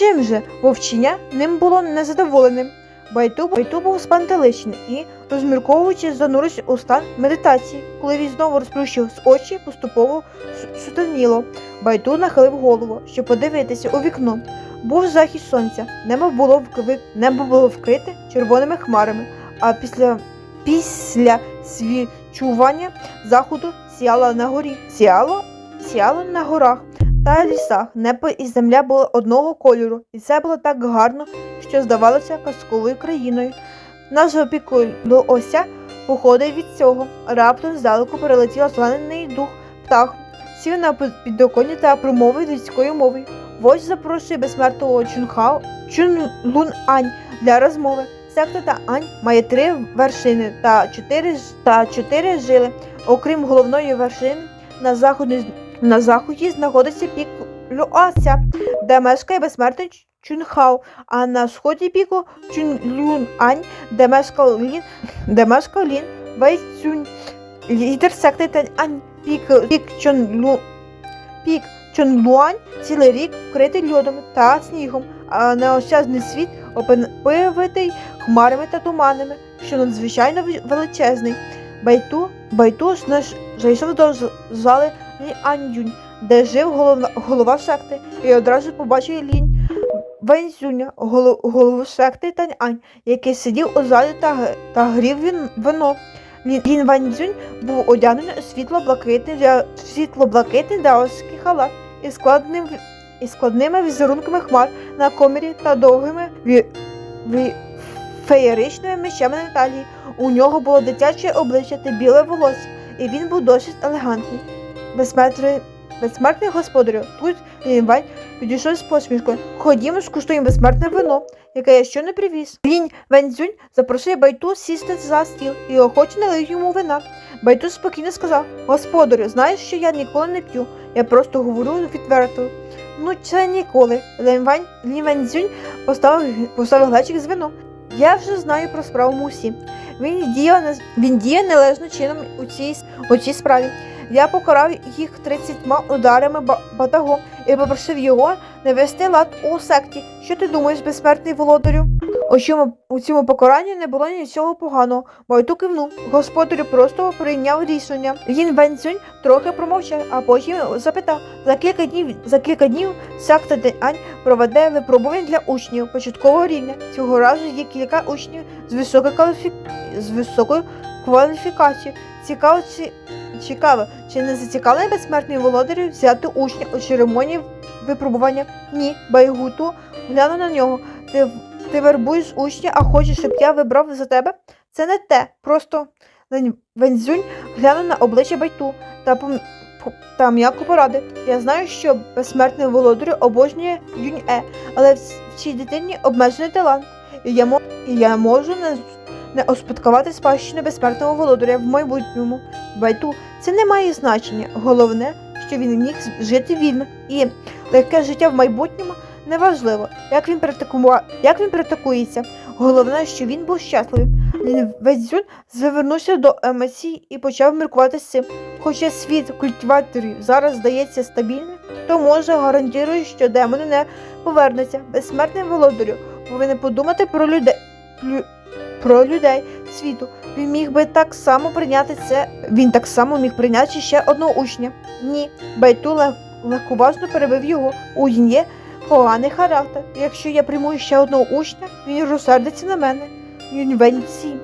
Чим же вовчення ним було незадоволеним? Байту, Байту був спантеличений і, розмірковуючи, занурився у стан медитації. Коли він знову розплющив очі, поступово сутеніло. Байту нахилив голову, щоб подивитися у вікно. Був захід сонця, небо було вкви... небо було вкрите червоними хмарами, а після, після свічування заходу сіяло на горі. Сіяло, сіяло на горах та лісах. Небо і земля були одного кольору, і це було так гарно, що здавалося казковою країною. Назва Піколоося походить від цього. Раптом здалеку перелетіла зелений дух птах, сів на підоконні та промовив людською мовою. Вождь запрошує безсмертного Чунхао Чунлун Ань для розмови. Секта та Ань має три вершини та чотири, та чотири жили. Окрім головної вершини, на заході, на заході знаходиться пік Люася, де мешкає безсмертний Ч- Чунхао, а на сході піку Чунлюн Ань, де мешкав Лін, де мешкав Лін Вейцюнь, лідер секти Тань-Ань, пік, пік Чонлу, пік Чонлуань цілий рік вкритий льодом та снігом, а неосяжний світ оповитий хмарами та туманами, що надзвичайно величезний. Байту, Байту зайшов до зали Ан'юнь, де жив голова, голова секти, і одразу побачив лінь Вензюня, голо- голову секти Тань-Ань, який сидів у залі та, та грів він вино. Лін, Лін Ванзюнь був одягнений у світло-блакитний, світло-блакитний даосський халат із складним і складними візерунками хмар на комірі та довгими ві, ві, феєричними мечами на талії. У нього було дитяче обличчя та біле волосся, і він був досить елегантний. Безсмертний, безсмертний господарю, тут Лінвань підійшов з посмішкою. Ходімо, скуштуємо безсмертне вино, яке я щойно привіз. Лінь Вензюнь запросив Байту сісти за стіл і охоче налив йому вина. Байту спокійно сказав: Господарю, знаєш, що я ніколи не п'ю. Я просто говорю відверто. Ну, це ніколи. Лінвань Лінь поставив, поставив глечик з вином. Я вже знаю про справу Мусі. Він діє, не- він діє належним чином у цій, у цій справі. Я покарав їх 30 ударами батагом і попросив його не вести лад у секті. Що ти думаєш, безсмертний володарю? У цьому, у цьому покаранні не було нічого поганого. Байту кивнув. Господарю просто прийняв рішення. Він Венцюнь трохи промовчав, а потім запитав: за кілька днів за кілька днів секта День проведе випробування для учнів початкового рівня. Цього разу є кілька учнів з високою кваліфі... з високою кваліфікацією. Цікаво, чи цікаво, чи не зацікавлений безсмертний володарю взяти учня у церемонії випробування? Ні, Байгуту глянув на нього. Ти, ти вербуєш учня, а хочеш, щоб я вибрав за тебе? Це не те. Просто Вензюнь глянув на обличчя Байту та пом... по- та м'яко порадив. Я знаю, що безсмертний володарю обожнює Юнь-Е, але в, цій дитині обмежений талант. І я, мо... і я можу не, не успадкувати спадщину безсмертного володаря в майбутньому. Байту це не має значення. Головне, що він міг жити вільно. І легке життя в майбутньому неважливо, як він практикува... як він практикується. Головне, що він був щасливим. Лін Вензюн звернувся до емоцій і почав міркувати з цим. Хоча світ культиваторів зараз здається стабільним, то може гарантує, що демони не повернуться. Безсмертним володарю повинен подумати про людей. Про людей світу. Він міг би так само прийняти це. Він так само міг прийняти ще одного учня. Ні, Байту лег- легковажно перебив його. У є поганий характер. Якщо я прийму ще одного учня, він розсердиться на мене. Юньвенці.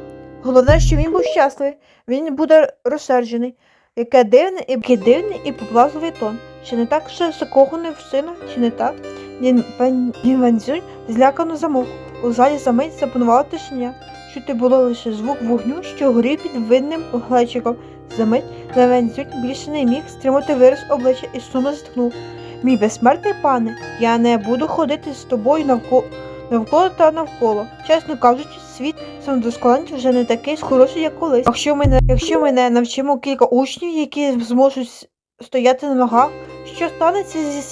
Головне, що він був щасливий. Він буде розсерджений. Яке дивне і яке дивний і поблажливий тон. Чи не так що закоханий в сина, чи не так? Лін Вен- Лін Венцюнь злякано замовк. У залі за мить запанувала тишиня. Чути було лише звук вогню, що горів під видним глечиком. За мить Левенцюнь більше не міг стримати вираз обличчя і сумно зітхнув. Мій безсмертний пане, я не буду ходити з тобою навколо, навколо та навколо. Чесно кажучи, світ самодосконалення вже не такий хороший, як колись. Якщо ми, не, якщо ми не навчимо кілька учнів, які зможуть стояти на ногах, що станеться зі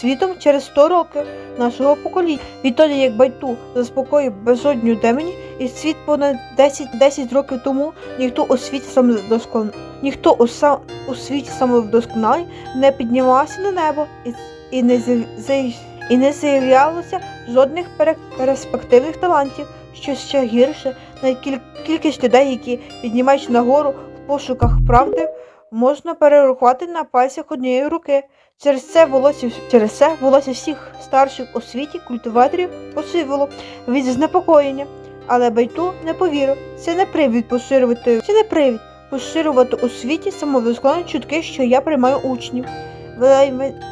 світом через 100 років нашого покоління? Відтоді, як Байту заспокоїв безодню демонів, і світ понад 10, 10 років тому ніхто у світі самодоскон... ніхто у, сам... у світі самовдосконалий не піднімався на небо і, і не з'яв- і не з'являлося жодних перспективних талантів. Що ще гірше, на кіль- кількість людей, які піднімають нагору в пошуках правди, можна перерахувати на пальцях однієї руки. Через це волосся, через це волосся всіх старших у світі культиваторів посивило від занепокоєння. Але Байту не повірив. Це не привід поширювати, це не привід поширювати у світі самовдосконалені чутки, що я приймаю учнів.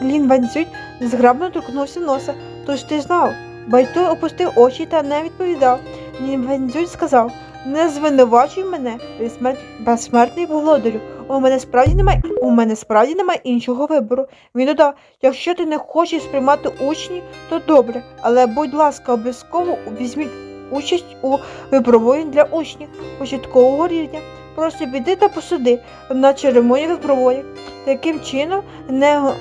Лін Ванцюнь зграбно торкнувся носа. Тож ти знав. Байту опустив очі та не відповідав. Лін Ванцюнь сказав: Не звинувачуй мене, безсмер... безсмертний володарю. У мене справді немає у мене справді немає іншого вибору. Він додав, якщо ти не хочеш сприймати учні, то добре, але будь ласка, обов'язково візьміть участь у випробуванні для учнів початкового рівня. Просто піди та посиди на церемонії випробування. Таким чином не,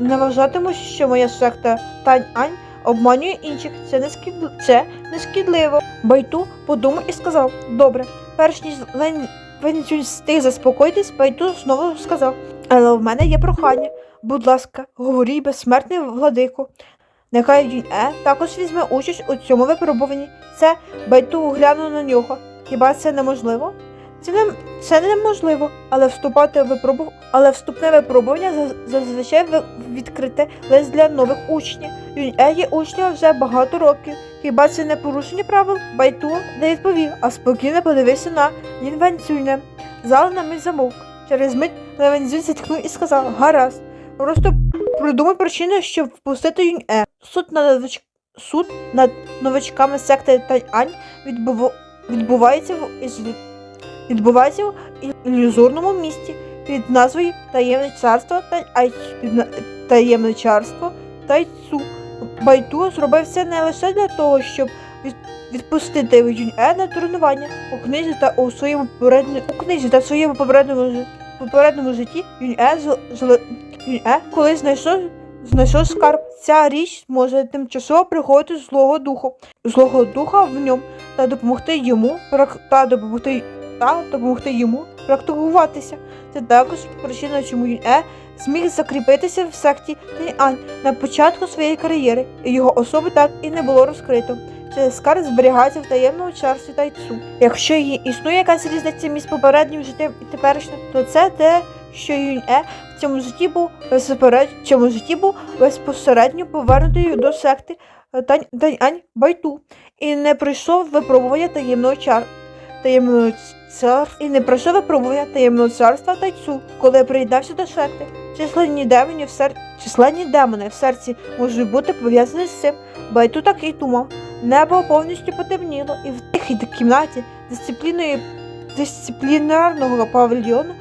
не що моя секта Тань-Ань обманює інших. Це не скід... це не шкідливо. Байту подумав і сказав: Добре, перш ніж Лень Венцюнь встиг заспокоїтись, Байту знову сказав: Але в мене є прохання. Будь ласка, говоріть безсмертний владику. Нехай Юнь-Е також візьме участь у цьому випробуванні. Це Байту глянув на нього. Хіба це неможливо? Це не це неможливо, але вступати в випробу... але вступне випробування зазвичай відкрите лише для нових учнів. Юнь-Е є учнем вже багато років. Хіба це не порушення правил? Байту не відповів, а спокійно подивився на Лін Ванцюня. Зал на мить замовк. Через мить Лін Ванцюнь зітхнув і сказав: Гаразд, просто придумай причину, щоб впустити Юнь-Е. Суд над нович... суд над новачками секти Тань-Ань відбув... відбувається в відбувається в ілюзорному місті під назвою Таємне царство та Таємне царство Тайцу. Байту зробив це не лише для того, щоб відпустити Юнь-Е на тренування у книзі та у своєму попередньому у книзі та своєму попередньому попередньому житті Юнь-Е з... з... Юнь-Е коли знайшов знайшов скарб. Ця річ може тимчасово приходити злого духу, злого духа в ньому та допомогти йому та допомогти та допомогти йому практикуватися. Це також причина, чому Юнь-Е зміг закріпитися в секті Тань-Ань на початку своєї кар'єри, і його особи так і не було розкрито. Цей скарб зберігається в таємному чарстві Тайцу. Якщо є- існує якась різниця між попереднім життям і теперішнім, то це те, що Юнь-Е в цьому житті був безперед... в цьому житті був безпосередньо повернутий до секти е, Тань... Тань-Ань Байту і не пройшов випробування таємного чар таємного царства і не пройшов випробування таємного царства Тайцу, коли приєднався до секти. Численні демони в сер... численні демони в серці можуть бути пов'язані з цим. Байту так і думав. Небо повністю потемніло, і в тихій кімнаті дисципліною дисциплінарного павільйону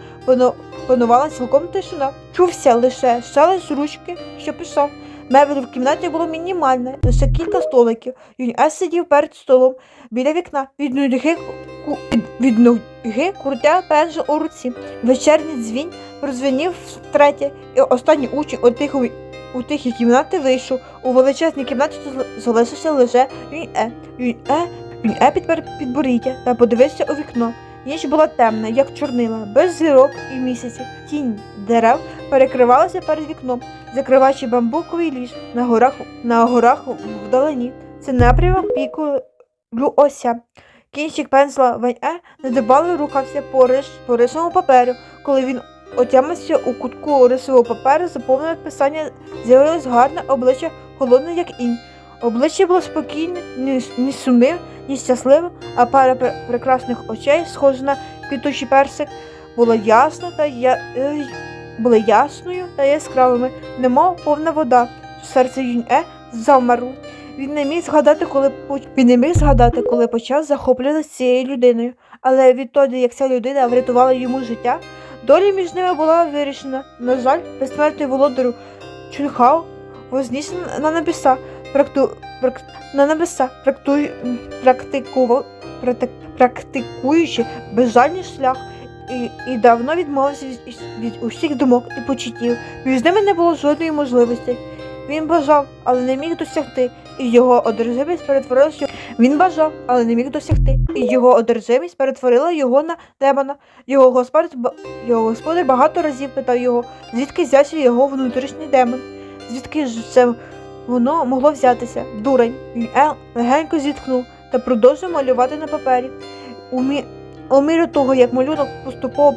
панувала цілком тишина. Чувся лише шелест ручки, що писав. Мебель в кімнаті було мінімальне, лише кілька столиків. Юнь-Е сидів перед столом біля вікна. Від ку- від- ноги крутя пензл у руці. Вечерній дзвінь прозвенів втретє, і останній учень у тиху у тихій кімнаті вийшов. У величезній кімнаті залишився лише Юнь-Е. Юнь-Е, Юнь-Е підпер підборіддя та подивився у вікно. Ніч була темна, як чорнила, без зірок і місяців. Тінь дерев перекривалася перед вікном, закриваючи бамбуковий ліс на горах, на горах вдалині. Це напрямок піку Люося. Кінчик пензла Вань-Е недбало рухався по, рис, по рисовому паперу. Коли він отямився у кутку рисового паперу, заповнене писання з'явилось гарне обличчя, холодне, як інь. Обличчя було спокійне, ні, сумним, ні щасливим, а пара пре- прекрасних очей, схожа на квітучий персик, була ясна та я... е, були ясною та яскравими, немов повна вода. Серце Юнь-Е замерло. Він не міг згадати, коли він не міг згадати, коли почав захоплюватися цією людиною. Але відтоді, як ця людина врятувала йому життя, доля між ними була вирішена. На жаль, безсмертний володарю Чунхао вознісся на небеса, практу, прак, на небеса, практуй, практикував, практик, практикуючи безжальний шлях. І, і давно відмовився від, від усіх думок і почуттів. Між ними не було жодної можливості. Він бажав, але не міг досягти, і його одержимість перетворилася. Він бажав, але не міг досягти, і його одержимість перетворила його на демона. Його господар, його господар багато разів питав його, звідки взявся його внутрішній демон, звідки ж це воно могло взятися. Дурень. Юнь-Е легенько зітхнув та продовжив малювати на папері. У, мі... у міру того, як малюнок поступово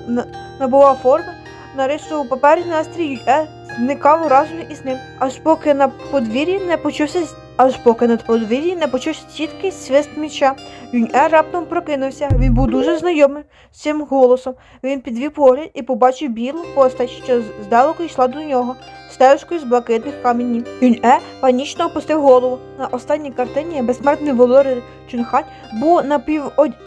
набував форми, на рисовому папері настрій Юнь-Е зникав разом із ним, аж поки на подвір'ї не почувся аж поки над подвір'ї не почувся чіткий свист міча. Юнь-Е раптом прокинувся. Він був дуже знайомий з цим голосом. Він підвів погляд і побачив білу постать, що здалеку йшла до нього, стежкою з блакитних каменів. Юнь-Е панічно опустив голову. На останній картині безсмертний володар Чунхань був напів...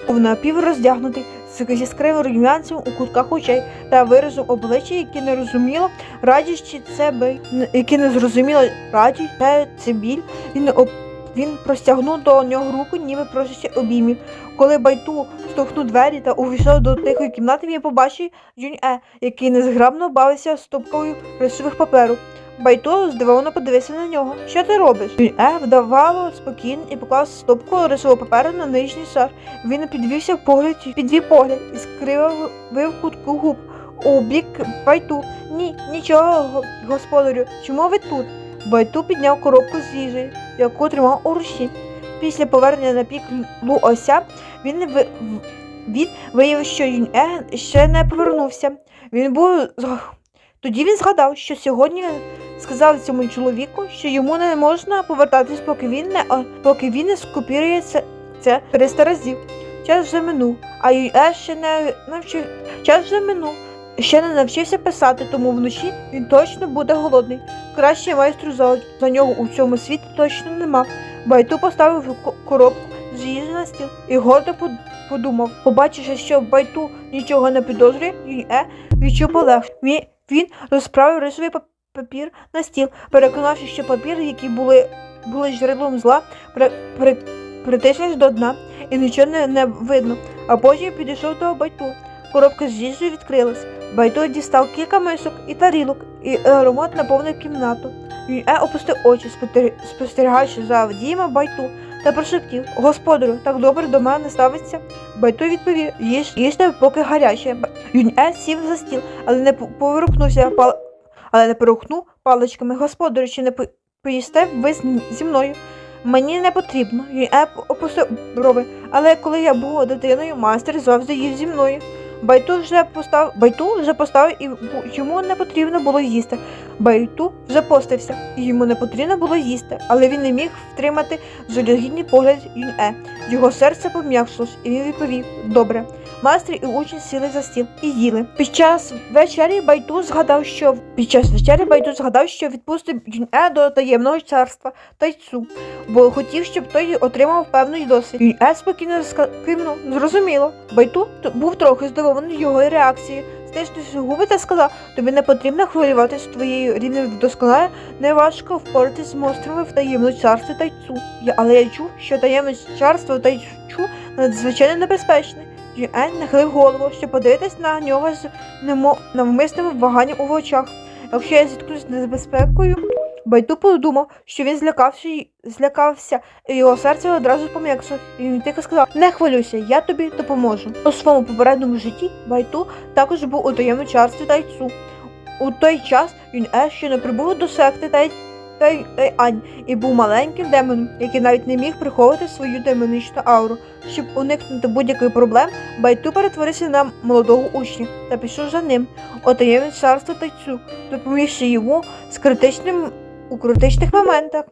напівроздягнутий, з яскравим рум'янцем у кутках очей та виразом обличчя, які не розуміло, радість чи це бий, які не зрозуміло, радість це, біль. Він об... він простягнув до нього руку, ніби просячи обіймів. Коли Байту штовхнув двері та увійшов до тихої кімнати, він побачив Юнь-Е, який незграбно бавився стопкою рисових паперу. Байту здивовано подивився на нього. Що ти робиш? Юнь-Е вдавало спокійно і поклав стопку рисового паперу на нижній шар. Він підвівся в погляд, підвів погляд і скривив кутку губ у бік Байту. Ні, нічого, господарю. Чому ви тут? Байту підняв коробку з їжею, яку тримав у руці. Після повернення на пік Лу Ося він, ви... він виявив, що Юнь-Е ще не повернувся. Він був тоді він згадав, що сьогодні сказав цьому чоловіку, що йому не можна повертатись, поки він не поки він не скопірує це, це 300 разів. Час вже минув, а Юнь-Е ще не навчив. Час вже минув. Ще не навчився писати, тому вночі він точно буде голодний. Краще майстру за, за нього у цьому світі точно нема. Байту поставив коробку з їжі на стіл і гордо подумав, побачивши, що Байту нічого не підозрює, Юнь-Е відчув полегшення. Він, розправив рисовий папір на стіл, переконавши, що папір, які були, були джерелом зла, при, при, притиснеш до дна і нічого не, не видно. А потім підійшов до Байту. Коробка з їжею відкрилась. Байту дістав кілька мисок і тарілок, і аромат наповнив кімнату. Юнь-Е опустив очі, спостерігаючи за Діма Байту, та прошептів Господарю, так добре до мене ставиться. Байту відповів їж, їжте, поки гаряче. Юнь-Е сів за стіл, але не по- поворухнувся пал... але не перехнув паличками. Господарю, чи не поїсте ви зі мною? Мені не потрібно. Юнь-Е опустив брови, але коли я був дитиною, майстер завжди їв зі мною. Байту вже постав Байту вже поставив і йому не потрібно було їсти. Байту вже постився, і йому не потрібно було їсти, але він не міг втримати жалюгідний погляд Юнь-Е. Його серце пом'якшилось, і він відповів Добре. Майстер і учень сіли за стіл і їли. Під час вечері Байту згадав, що під час вечері Байту згадав, що відпустив Юнь-Е до таємного царства Тайцу, бо хотів, щоб той отримав певний досвід. Юнь-Е спокійно кивнув. Зрозуміло. Байту був трохи здивований його реакцією. Стиснувши губи та сказав, тобі не потрібно хвилюватися твоєю рівнем вдосконалення, неважко впоратись з монстрами в таємному царстві Тайцу. Я, але я чув, що таємне царство Тайчу надзвичайно небезпечне. Юен нахилив голову, щоб подивитись на нього з немо... навмисним ваганням у очах. Якщо я зіткнусь з небезпекою, Байду подумав, що він злякався, злякався, і його серце одразу пом'якшило, і він тихо сказав: Не хвилюйся, я тобі допоможу. У своєму попередньому житті Байту також був у таємному царстві Тайцу. У той час він Е ще не прибув до секти Тай... Тай... Тайань і був маленьким демоном, який навіть не міг приховувати свою демонічну ауру. Щоб уникнути будь-яких проблем, Байту перетворився на молодого учня та пішов за ним у таємне царство Тайцу, допомігши йому з критичним у критичних моментах.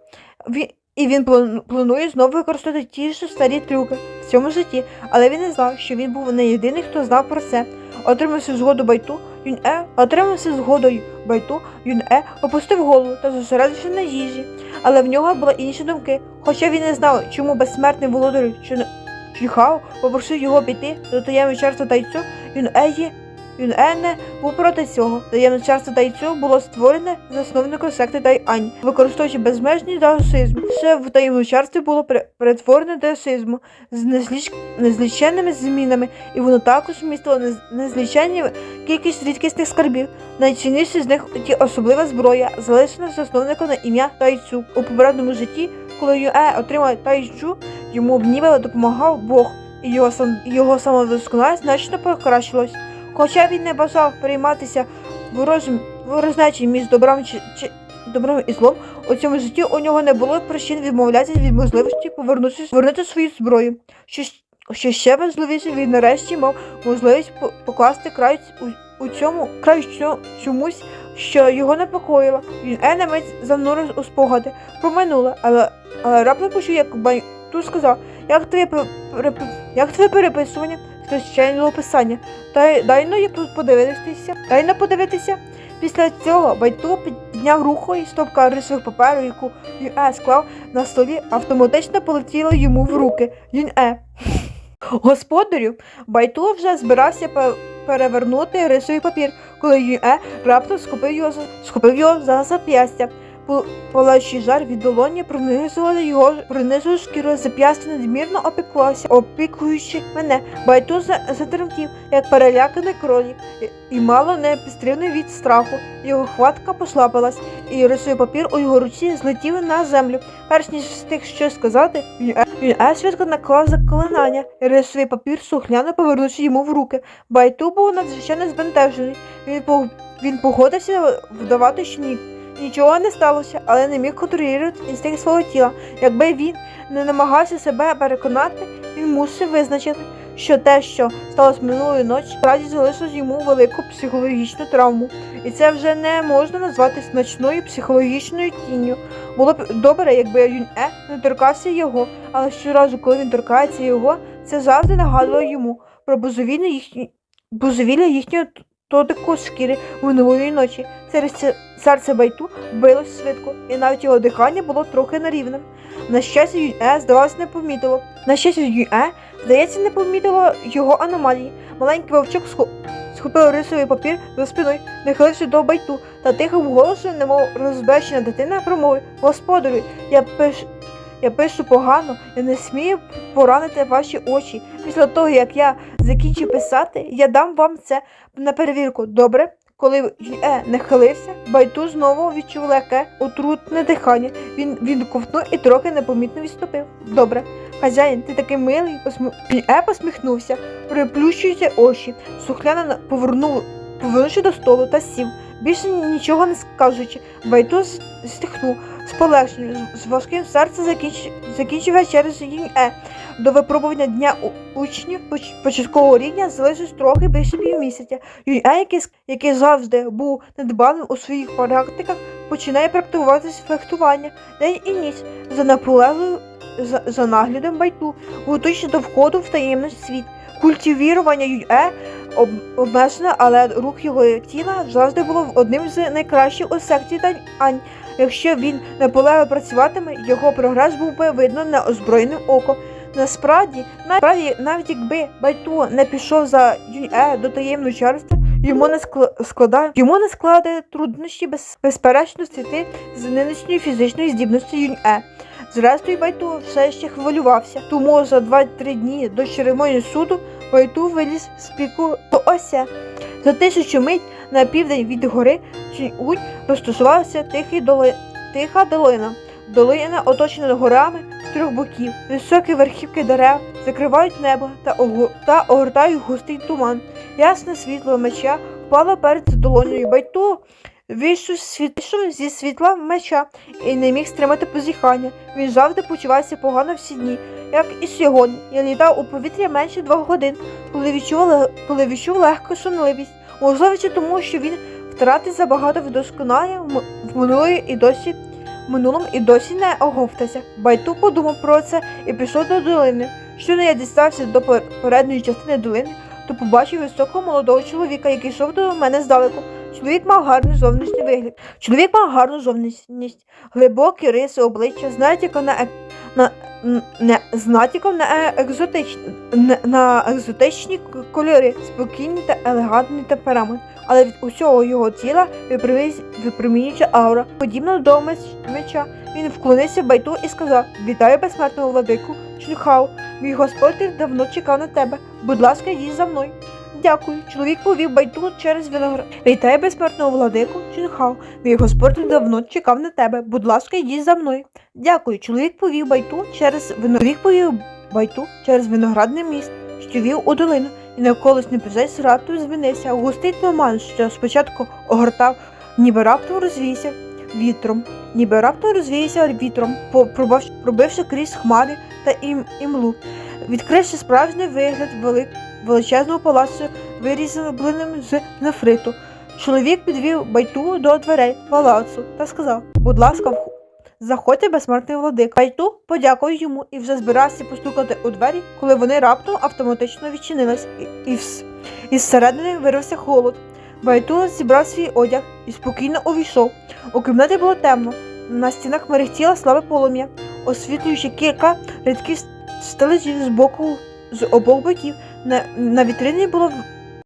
І він планує знову використати ті ж старі трюки в цьому житті, але він не знав, що він був не єдиний, хто знав про це. Отримавши згоду Байту, Юн Е, отримавши згодою Байту, Юн Е опустив голову та зосередився на їжі, але в нього були інші думки. Хоча він не знав, чому безсмертний володар Чун- Чунхао попросив його піти до таємного царства Тайцю, Юн Е є Юн Е був проти цього. Таємне царство Тайцю було створене засновником секти Тайань, використовуючи безмежний даосизм. Все в таємному царстві було пере- перетворене даосизму з незліч... незліченними змінами, і воно також містило нез... незліченні кількість рідкісних скарбів. Найцінніші з них ті особлива зброя, залишена засновником на ім'я Тайцю. У попередньому житті, коли Юе отримав Тайчу, йому ніби допомагав Бог, і його, сам... його самовдосконалість значно покращилась. Хоча він не бажав прийматися ворожим ворожнечі між добром чи, чи, добром і злом. У цьому житті у нього не було причин відмовлятися від можливості повернутися, повернути свою зброю. Що, що ще важливіше, він нарешті мав можливість по- покласти край у, у цьому край чо- чомусь, що його непокоїло. Він е на мить занурився у спогади про минуле, але, але раптом почув, як Байту сказав, як твоє, як твоє переписування священного писання. Дай, дай ну як тут подивитися. Дай ну подивитися. Після цього Байту підняв рукою і стопка рисових паперу, яку Юн-Е склав на столі, автоматично полетіла йому в руки. Юн-Е. Господарю, Байту вже збирався перевернути рисовий папір, коли Юн-Е раптом схопив його, схопив його за зап'ястя. Палаючий жар від долоні пронизували його пронизував шкіру зап'ястя надмірно опіклося, опікуючи мене. Байту затремтів, як переляканий кролік, і, мало не підстрівний від страху. Його хватка послабилась, і рисовий папір у його руці злетів на землю. Перш ніж встиг щось сказати, він е- він е наклав заклинання, і рисовий папір сухляно повернувся йому в руки. Байту був надзвичайно збентежений. Він, він погодився вдавати, що ні. Нічого не сталося, але не міг контролювати інстинкт свого тіла. Якби він не намагався себе переконати, він мусив визначити, що те, що сталося минулої ночі, справді залишило йому велику психологічну травму. І це вже не можна назвати значною психологічною тінню. Було б добре, якби Юнь Е не торкався його, але щоразу, коли він торкається його, це завжди нагадувало йому про бузовілля їхнього тодику шкіри минулої ночі. Серце, Байту билось швидко, і навіть його дихання було трохи нерівним. На щастя, Юнь-Е, здавалося, не помітило. На щастя, Юнь-Е, здається, не помітило його аномалії. Маленький вовчок схо- схопив рисовий папір за спиною, нахилився до байту та тихим голосом, немов розбещена дитина, промовив Господарю, я пиш... Я пишу погано, я не смію поранити ваші очі. Після того, як я закінчу писати, я дам вам це на перевірку. Добре? Коли е нахилився, Байту знову відчув легке отрутне дихання. Він він ковтнув і трохи непомітно відступив. Добре. Хазяїн, ти такий милий, посмі... е посміхнувся, приплющуючи очі. Сухляна на- повернув, повернувши до столу та сів. Більше нічого не скажучи, Байту з- стихнув з полегшенням, з- важким серцем закінчив, закінчив вечерю з е. До випробування дня учнів поч- початкового рівня залишилось трохи більше півмісяця. Юнь Е, який, який завжди був недбаним у своїх практиках, починає практикуватися фехтування день і ніч за наполеглою за, за наглядом байту, готуючи до входу в таємний світ. Культивірування Юнь-Е об, обмежене, але рух його тіла завжди було одним з найкращих у секції Ань. Якщо він наполегливо працюватиме, його прогрес був би видно неозброєним оком. Насправді, насправді, навіть якби Байту не пішов за Юнь-Е до таємного чарства, йому не скла- складає йому не складає труднощі без, безперечно стати з нинішньої фізичної здібності Юнь-Е. Зрештою, Байту все ще хвилювався, тому за 2-3 дні до церемонії суду Байту виліз з піку до ося. За тисячу мить на південь від гори Чунь-Унь розташувалася тихий доли... тиха долина. Долина оточена горами з трьох боків. Високі верхівки дерев закривають небо та, ого... та огортають густий туман. Ясне світло меча впало перед долоною Байту. Вийшов зі світла меча і не міг стримати позіхання. Він завжди почувався погано всі дні, як і сьогодні. Я літав у повітря менше двох годин, коли відчув, коли відчув легку сонливість. Можливо, тому, що він втратив забагато вдосконалення в минулої і досі минулому і досі не оговтався. Байту подумав про це і пішов до долини. Щойно я дістався до пер- передньої частини долини, то побачив високого молодого чоловіка, який йшов до мене здалеку. Чоловік мав гарний зовнішній вигляд. Чоловік мав гарну зовнішність, глибокі риси обличчя, з натяком на, ек- на, не, з натяком на, екзотич, на, екзотичні кольори, спокійний та елегантний темперамент. Але від усього його тіла випромінюється- аура, подібна до меч- меча. Він вклонився байту і сказав: Вітаю безсмертного владику Чунхау. Мій господар давно чекав на тебе. Будь ласка, йди за мною. Дякую. Чоловік повів байту через виноград. Вітаю безсмертного владику Чунхау. Мій господар давно чекав на тебе. Будь ласка, йди за мною. Дякую. Чоловік повів байту через вино... Повів байту через виноградний міст, що вів у долину, і навколишній пейзаж раптом змінився. Густий туман, що спочатку огортав, ніби раптом розвійся. вітром, ніби раптом розвіявся вітром, пробивши крізь хмари та ім, імлу, відкривши справжній вигляд велик, величезного палацу, вирізаним з нефриту. Чоловік підвів байту до дверей палацу та сказав: Будь ласка, заходьте, безсмертний владик. Байту подякував йому і вже збирався постукати у двері, коли вони раптом автоматично відчинились, і, і, вс- із середини вирився холод. Байту зібрав свій одяг і спокійно увійшов. У кімнаті було темно, на стінах мерехтіло слабе полум'я, освітлюючи кілька рядків стележів з боку з обох боків. На, на вітрині було